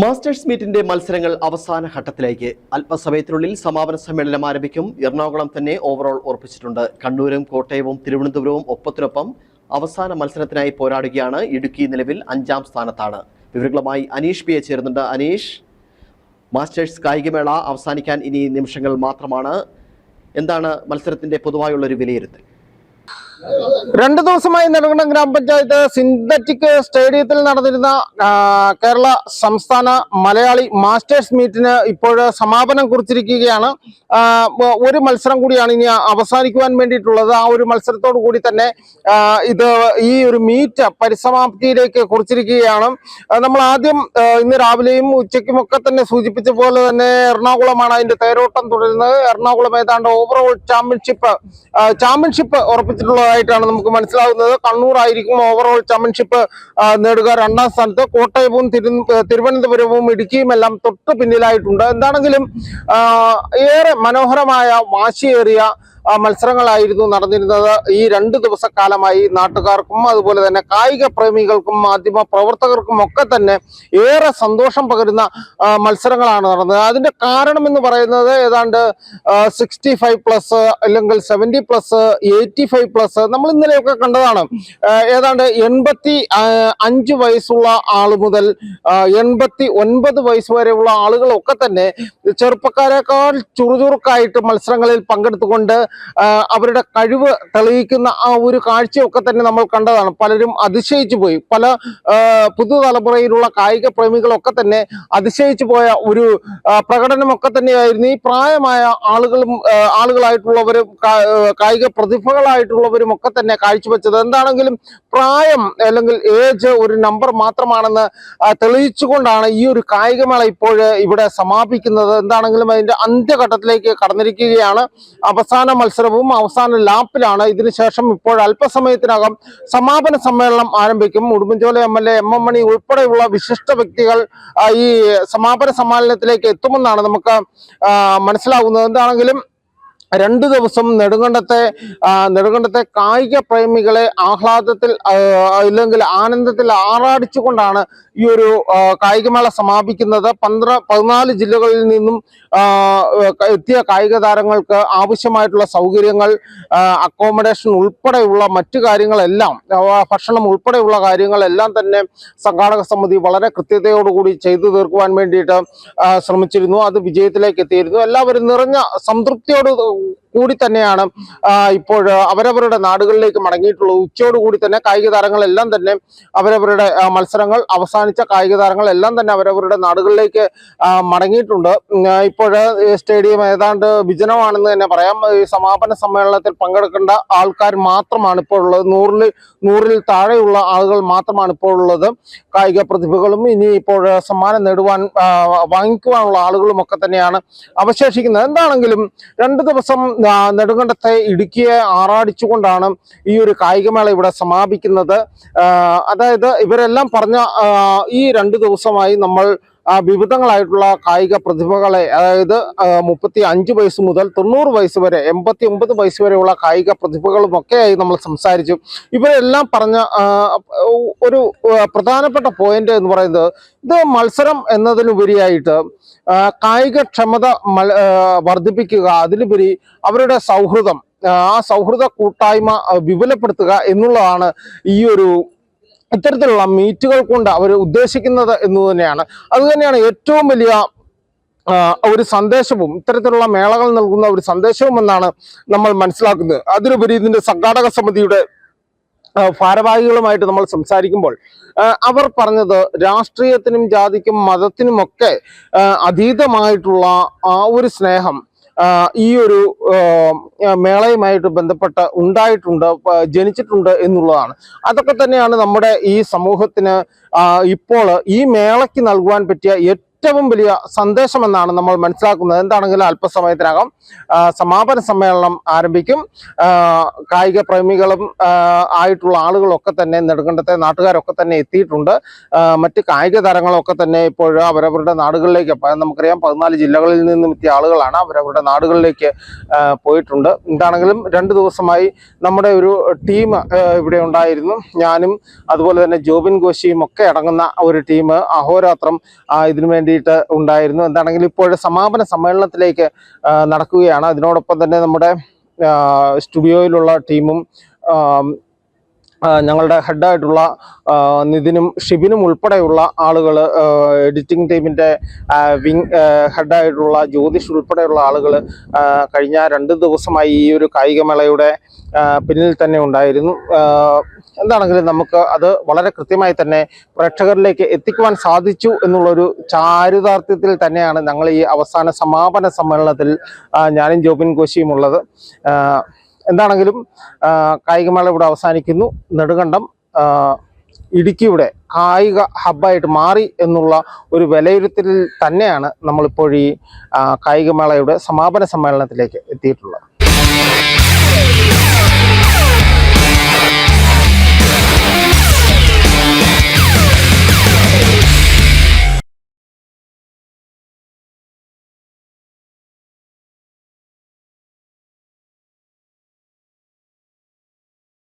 Masters മീറ്റിന്റെ മത്സരങ്ങൾ അവസാന ഘട്ടത്തിലേക്ക്. അല്പസമയത്തിനുള്ളിൽ സമാപന സമ്മേളനം ആരംഭിക്കും. എറണാകുളം തന്നെ ഓവറോൾ ഉറപ്പിച്ചിട്ടുണ്ട്. കണ്ണൂരും കോട്ടയവും തിരുവനന്തപുരവും ഒപ്പത്തിനൊപ്പം അവസാന മത്സരത്തിനായി പോരാടുകയാണ്. ഇടുക്കി നിലവിൽ അഞ്ചാം സ്ഥാനത്താണ്. വിവരങ്ങളുമായി അനീഷ് പിയെ ചേരുന്നുണ്ട്. അനീഷ് മാസ്റ്റേഴ്സ് കായികമേള അവസാനിക്കാൻ ഇനി നിമിഷങ്ങൾ മാത്രമാണ്. എന്താണ് മത്സരത്തിന്റെ പൊതുവായുള്ള ഒരു വിലയിരുത്തൽ? രണ്ടു ദിവസമായി നെടുങ്കണ്ടം ഗ്രാമപഞ്ചായത്ത് സിന്തറ്റിക് സ്റ്റേഡിയത്തിൽ നടന്നിരുന്ന കേരള സംസ്ഥാന മലയാളി മാസ്റ്റേഴ്സ് മീറ്റിന് ഇപ്പോൾ സമാപനം കുറിച്ചിരിക്കുകയാണ്. ഒരു മത്സരം കൂടിയാണ് ഇനി അവസാനിക്കുവാൻ വേണ്ടിയിട്ടുള്ളത്. ആ ഒരു മത്സരത്തോടു കൂടി തന്നെ ഇത് ഈ ഒരു മീറ്റ് പരിസമാപ്തിയിലേക്ക് കുറിച്ചിരിക്കുകയാണ്. നമ്മൾ ആദ്യം ഇന്ന് രാവിലെയും ഉച്ചയ്ക്കും ഒക്കെ തന്നെ സൂചിപ്പിച്ച പോലെ തന്നെ എറണാകുളമാണ് അതിന്റെ തേരോട്ടം തുടരുന്നത്. എറണാകുളം ഏതാണ്ട് ഓവറോൾ ചാമ്പ്യൻഷിപ്പ് ചാമ്പ്യൻഷിപ്പ് ചാമ്പ്യൻഷിപ്പ് ഉറപ്പിച്ചിട്ടുള്ളതായിട്ടാണ് നമുക്ക് മനസ്സിലാവുന്നത്. കണ്ണൂർ ആയിരിക്കും ഓവറോൾ ചാമ്പ്യൻഷിപ്പ് നേടുക രണ്ടാം സ്ഥാനത്ത്. കോട്ടയവും തിരു- തിരുവനന്തപുരവും ഇടുക്കിയും എല്ലാം തൊട്ട് പിന്നിലായിട്ടുണ്ട്. എന്താണെങ്കിലും ഏറെ മനോഹരമായ വാശിയേറിയ മത്സരങ്ങളായിരുന്നു നടന്നിരുന്നത്. ഈ രണ്ട് ദിവസക്കാലമായി നാട്ടുകാർക്കും അതുപോലെ തന്നെ കായിക പ്രേമികൾക്കും മാധ്യമ പ്രവർത്തകർക്കും ഒക്കെ തന്നെ ഏറെ സന്തോഷം പകരുന്ന മത്സരങ്ങളാണ് നടന്നത്. അതിന്റെ കാരണം എന്ന് പറയുന്നത് ഏതാണ്ട് സിക്സ്റ്റി ഫൈവ് പ്ലസ് അല്ലെങ്കിൽ seventy plus eighty five plus നമ്മൾ ഇന്നലെയൊക്കെ കണ്ടതാണ്. ഏതാണ്ട് എൺപത്തി അഞ്ച് വയസ്സുള്ള ആൾ മുതൽ എൺപത്തി ഒൻപത് വയസ്സ് വരെയുള്ള ആളുകളൊക്കെ തന്നെ ചെറുപ്പക്കാരെക്കാൾ ചുറുചുറുക്കായിട്ട് മത്സരങ്ങളിൽ പങ്കെടുത്തുകൊണ്ട് അവരുടെ കഴിവ് തെളിയിക്കുന്ന ആ ഒരു കാഴ്ചയൊക്കെ തന്നെ നമ്മൾ കണ്ടതാണ്. പലരും അതിശയിച്ചു പോയി. പല പുതുതലമുറയിലുള്ള കായിക പ്രേമികളൊക്കെ തന്നെ അതിശയിച്ചു പോയ ഒരു പ്രകടനമൊക്കെ തന്നെയായിരുന്നു. ഈ പ്രായമായ ആളുകളും ആളുകളായിട്ടുള്ളവരും കായിക പ്രതിഭകളായിട്ടുള്ളവരും ഒക്കെ തന്നെ കാഴ്ചവെച്ചത് എന്താണെങ്കിലും പ്രായം അല്ലെങ്കിൽ ഏജ് ഒരു നമ്പർ മാത്രമാണെന്ന് തെളിയിച്ചുകൊണ്ടാണ് ഈ ഒരു കായികമേള ഇപ്പോൾ ഇവിടെ സമാപിക്കുന്നത്. എന്താണെങ്കിലും അതിന്റെ അന്ത്യഘട്ടത്തിലേക്ക് കടന്നിരിക്കുകയാണ്. അവസാന മത്സരവും അവസാന ലാപ്പിലാണ്. ഇതിനുശേഷം ഇപ്പോൾ അല്പസമയത്തിനകം സമാപന സമ്മേളനം ആരംഭിക്കും. Udumbanchola M L A M M Mani ഉൾപ്പെടെയുള്ള വിശിഷ്ട വ്യക്തികൾ ഈ സമാപന സമ്മേളനത്തിലേക്ക് എത്തുമെന്നാണ് നമുക്ക് മനസ്സിലാകുന്നത് എന്താണെങ്കിലും രണ്ടു ദിവസം നെടുങ്കണ്ടത്തെ നെടുങ്കണ്ടത്തെ കായിക പ്രേമികളെ ആഹ്ലാദത്തിൽ അല്ലെങ്കിൽ ആനന്ദത്തിൽ ആറാടിച്ചുകൊണ്ടാണ് ഈ ഒരു കായികമേള സമാപിക്കുന്നത്. പന്ത്ര പതിനാല് ജില്ലകളിൽ നിന്നും എത്തിയ കായിക താരങ്ങൾക്ക് ആവശ്യമായിട്ടുള്ള സൗകര്യങ്ങൾ അക്കോമഡേഷൻ ഉൾപ്പെടെയുള്ള മറ്റു കാര്യങ്ങളെല്ലാം ഭക്ഷണം ഉൾപ്പെടെയുള്ള കാര്യങ്ങളെല്ലാം തന്നെ സംഘാടക സമിതി വളരെ കൃത്യതയോടുകൂടി ചെയ്തു തീർക്കുവാൻ വേണ്ടിയിട്ട് ശ്രമിച്ചിരുന്നു. അത് വിജയത്തിലേക്ക് എത്തിയിരുന്നു. എല്ലാവരും നിറഞ്ഞ സംതൃപ്തിയോട് to കൂടി തന്നെയാണ് ഇപ്പോൾ അവരവരുടെ നാടുകളിലേക്ക് മടങ്ങിയിട്ടുള്ളത്. ഉച്ചയോടുകൂടി തന്നെ കായിക താരങ്ങളെല്ലാം തന്നെ അവരവരുടെ മത്സരങ്ങൾ അവസാനിച്ച കായിക താരങ്ങളെല്ലാം തന്നെ അവരവരുടെ നാടുകളിലേക്ക് മടങ്ങിയിട്ടുണ്ട്. ഇപ്പോൾ സ്റ്റേഡിയം ഏതാണ്ട് വിജനമാണെന്ന് തന്നെ പറയാം. ഈ സമാപന സമ്മേളനത്തിൽ പങ്കെടുക്കേണ്ട ആൾക്കാർ മാത്രമാണ് ഇപ്പോൾ ഉള്ളത്. നൂറിൽ നൂറിൽ താഴെയുള്ള ആളുകൾ മാത്രമാണ് ഇപ്പോൾ ഉള്ളത്. കായിക പ്രതിഭകളും ഇനി ഇപ്പോൾ സമ്മാനം നേടുവാൻ വാങ്ങിക്കുവാനുള്ള ആളുകളും ഒക്കെ തന്നെയാണ് അവശേഷിക്കുന്നത്. എന്താണെങ്കിലും രണ്ട് ദിവസം നെടുങ്കണ്ടത്തെ ഇടുക്കിയെ ആറാടിച്ചുകൊണ്ടാണ് ഈ ഒരു കായികമേള ഇവിടെ സമാപിക്കുന്നത്. അതായത് ഇവരെല്ലാം പറഞ്ഞ ഈ രണ്ട് ദിവസമായി നമ്മൾ വിവിധങ്ങളായിട്ടുള്ള കായിക പ്രതിഭകളെ അതായത് മുപ്പത്തി അഞ്ച് വയസ്സ് മുതൽ തൊണ്ണൂറ് വയസ്സ് വരെ എൺപത്തി ഒമ്പത് വയസ്സ് വരെയുള്ള കായിക പ്രതിഭകളും ഒക്കെയായി നമ്മൾ സംസാരിച്ചു. ഇവരെല്ലാം പറഞ്ഞ ഒരു പ്രധാനപ്പെട്ട പോയിന്റ് എന്ന് പറയുന്നത് ഇത് മത്സരം എന്നതിനുപരിയായിട്ട് കായിക ആ, വർദ്ധിപ്പിക്കുക അതിലുപരി അവരുടെ സൗഹൃദം ആ സൗഹൃദ കൂട്ടായ്മ വിപുലപ്പെടുത്തുക എന്നുള്ളതാണ് ഈ ഒരു ഇത്തരത്തിലുള്ള മീറ്റുകൾ കൊണ്ട് അവർ ഉദ്ദേശിക്കുന്നത് എന്ന് തന്നെയാണ്. അതുതന്നെയാണ് ഏറ്റവും വലിയ ഒരു സന്ദേശവും ഇത്തരത്തിലുള്ള മേളകൾ നൽകുന്ന ഒരു സന്ദേശവും എന്നാണ് നമ്മൾ മനസ്സിലാക്കുന്നത്. അതിലുപരി ഇതിന്റെ സംഘാടക സമിതിയുടെ ഭാരവാഹികളുമായിട്ട് നമ്മൾ സംസാരിക്കുമ്പോൾ അവർ പറഞ്ഞത് രാഷ്ട്രീയത്തിനും ജാതിക്കും മതത്തിനുമൊക്കെ അതീതമായിട്ടുള്ള ആ ഒരു സ്നേഹം ഈ ഒരു മേളയുമായിട്ട് ബന്ധപ്പെട്ട് ഉണ്ടായിട്ടുണ്ട് ജനിച്ചിട്ടുണ്ട് എന്നുള്ളതാണ്. അതൊക്കെ തന്നെയാണ് നമ്മുടെ ഈ സമൂഹത്തിന് ഇപ്പോൾ ഈ മേളയ്ക്ക് നൽകുവാൻ പറ്റിയ ഏറ്റവും വലിയ സന്ദേശമെന്നാണ് നമ്മൾ മനസ്സിലാക്കുന്നത്. എന്താണെങ്കിലും അല്പസമയത്തിനകം സമാപന സമ്മേളനം ആരംഭിക്കും. കായിക പ്രേമികളും ആയിട്ടുള്ള ആളുകളൊക്കെ തന്നെ നെടുങ്കണ്ടത്തെ നാട്ടുകാരൊക്കെ തന്നെ എത്തിയിട്ടുണ്ട്. മറ്റ് കായിക താരങ്ങളൊക്കെ തന്നെ ഇപ്പോൾ അവരവരുടെ നാടുകളിലേക്ക് നമുക്കറിയാം പതിനാല് ജില്ലകളിൽ നിന്നും എത്തിയ ആളുകളാണ് അവരവരുടെ നാടുകളിലേക്ക് പോയിട്ടുണ്ട്. എന്താണെങ്കിലും രണ്ട് ദിവസമായി നമ്മുടെ ഒരു ടീം ഇവിടെ ഉണ്ടായിരുന്നു. ഞാനും അതുപോലെ തന്നെ ജോബിൻ ഗോശിയും ഒക്കെ അടങ്ങുന്ന ഒരു ടീം അഹോരാത്രം ഇതിനു വേണ്ടിയിട്ട് ഉണ്ടായിരുന്നു. എന്താണെങ്കിലും ഇപ്പോൾ സമാപന സമ്മേളനത്തിലേക്ക് നടക്കുകയാണ്. അതിനോടൊപ്പം തന്നെ നമ്മുടെ സ്റ്റുഡിയോയിലുള്ള ടീമും ഞങ്ങളുടെ ഹെഡായിട്ടുള്ള നിതിനും ഷിബിനും ഉൾപ്പെടെയുള്ള ആളുകൾ എഡിറ്റിംഗ് ടീമിന്റെ വിങ് ഹെഡായിട്ടുള്ള ജ്യോതിഷ് ഉൾപ്പെടെയുള്ള ആളുകൾ കഴിഞ്ഞ രണ്ട് ദിവസമായി ഈ ഒരു കായികമേളയുടെ പിന്നിൽ തന്നെ ഉണ്ടായിരുന്നു. എന്താണെങ്കിലും നമുക്ക് അത് വളരെ കൃത്യമായി തന്നെ പ്രേക്ഷകരിലേക്ക് എത്തിക്കുവാൻ സാധിച്ചു എന്നുള്ളൊരു ചാരുതാർത്ഥ്യത്തിൽ തന്നെയാണ് ഞങ്ങൾ ഈ അവസാന സമാപന സമ്മേളനത്തിൽ ഞാനും ജോബിൻ കോശിയും ഉള്ളത്. എന്താണെങ്കിലും കായികമേള ഇവിടെ അവസാനിക്കുന്നു. നെടുകണ്ടം ഇടുക്കിയുടെ കായിക ഹബ്ബായിട്ട് മാറി എന്നുള്ള ഒരു വിലയിരുത്തലിൽ തന്നെയാണ് നമ്മളിപ്പോൾ ഈ കായികമേളയുടെ സമാപന സമ്മേളനത്തിലേക്ക് എത്തിയിട്ടുള്ളത്.